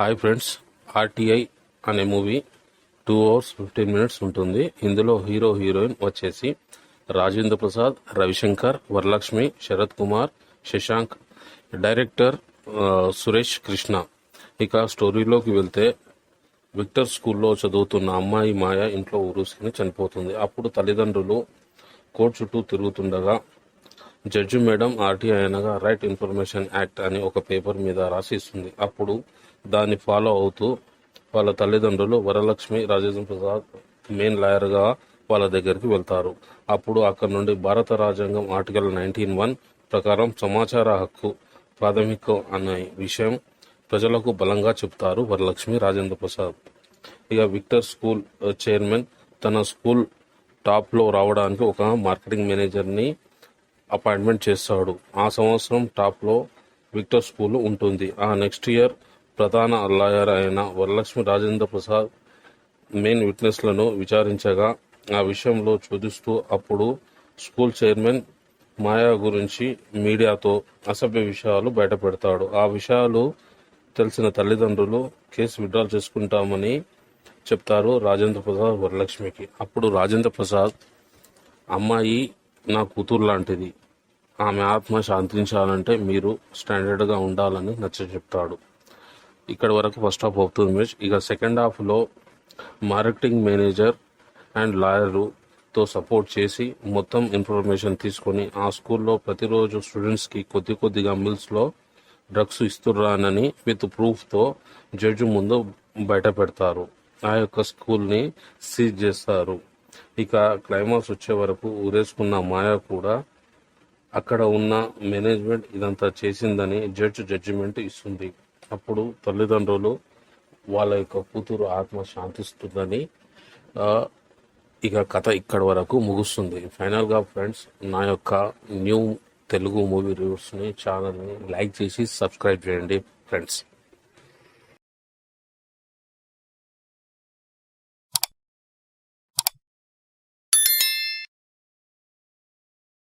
Hi friends RTI అనే movie two hours fifteen minutes ఉంటుంది. ఇందులో హీరో హీరోయిన్ వచ్చేసి రాజేంద్ర ప్రసాద్ రవిశంకర్ వరలక్ష్మి శరత్ కుమార్ శశాంక్. డైరెక్టర్ సురేష్ కృష్ణ. ఇక స్టోరీలోకి వెళ్తే విక్టర్ స్కూల్లో చదువుతున్న అమ్మాయి మాయ ఇంట్లో ఉరుసుకుని చనిపోతుంది. అప్పుడు తల్లిదండ్రులు కోర్టు చుట్టూ తిరుగుతుండగా జడ్జి మేడం ఆర్టీఐ అనగా రైట్ ఇన్ఫర్మేషన్ యాక్ట్ అని ఒక పేపర్ మీద రాసి ఇస్తుంది అప్పుడు దాన్ని ఫాలో అవుతూ వాళ్ళ తల్లిదండ్రులు వరలక్ష్మి రాజేంద్ర ప్రసాద్ మెయిన్ లాయర్గా వాళ్ళ దగ్గరికి వెళ్తారు. అప్పుడు అక్కడ నుండి భారత రాజ్యాంగం ఆర్టికల్ నైన్టీన్ వన్ ప్రకారం సమాచార హక్కు ప్రాథమిక అనే విషయం ప్రజలకు బలంగా చెప్తారు వరలక్ష్మి రాజేంద్ర ప్రసాద్. ఇక విక్టర్ స్కూల్ uh, చైర్మన్ తన స్కూల్ టాప్లో రావడానికి ఒక మార్కెటింగ్ మేనేజర్ని అపాయింట్మెంట్ చేస్తాడు. ఆ సంవత్సరం టాప్లో విక్టర్ స్కూల్ ఉంటుంది. ఆ నెక్స్ట్ ఇయర్ ప్రధాన లాయర్ అయిన వరలక్ష్మి రాజేంద్ర ప్రసాద్ మెయిన్ విట్నెస్లను విచారించగా ఆ విషయంలో చోదిస్తూ అప్పుడు స్కూల్ చైర్మన్ మాయా గురించి మీడియాతో అసభ్య విషయాలు బయటపెడతాడు. ఆ విషయాలు తెలిసిన తల్లిదండ్రులు కేసు విత్డ్రా చేసుకుంటామని చెప్తారు రాజేంద్ర ప్రసాద్ వరలక్ష్మికి. అప్పుడు రాజేంద్ర ప్రసాద్ అమ్మాయి నా కూతురు లాంటిది. ఆమె ఆత్మ శాంతించాలంటే మీరు స్టాండర్డ్గా ఉండాలని నచ్చ చెప్తాడు ఇక్కడ వరకు ఫస్ట్ హాఫ్ అవుతుంది మ్యాచ్ ఇక సెకండ్ హాఫ్లో మార్కెటింగ్ మేనేజర్ అండ్ లాయరుతో సపోర్ట్ చేసి మొత్తం ఇన్ఫర్మేషన్ తీసుకొని ఆ స్కూల్లో ప్రతిరోజు స్టూడెంట్స్కి కొద్ది కొద్దిగా మిల్స్లో డ్రగ్స్ ఇస్తున్నానని విత్ ప్రూఫ్తో జడ్జి ముందు బయట పెడతారు. ఆ యొక్క స్కూల్ని సీజ్ చేస్తారు. ఇక క్లైమాక్స్ వచ్చే వరకు ఊరేసుకున్న మాయ కూడా అక్కడ ఉన్న మేనేజ్మెంట్ ఇదంతా చేసిందని జడ్జ్ జడ్జిమెంట్ ఇస్తుంది. అప్పుడు తల్లిదండ్రులు వాళ్ళ యొక్క కూతురు ఆత్మ శాంతిస్తుందని ఇక కథ ఇక్కడ వరకు ముగుస్తుంది. ఫైనల్గా ఫ్రెండ్స్ నా యొక్క న్యూ తెలుగు మూవీ రివ్యూస్ని ఛానల్ని లైక్ చేసి సబ్స్క్రైబ్ చేయండి ఫ్రెండ్స్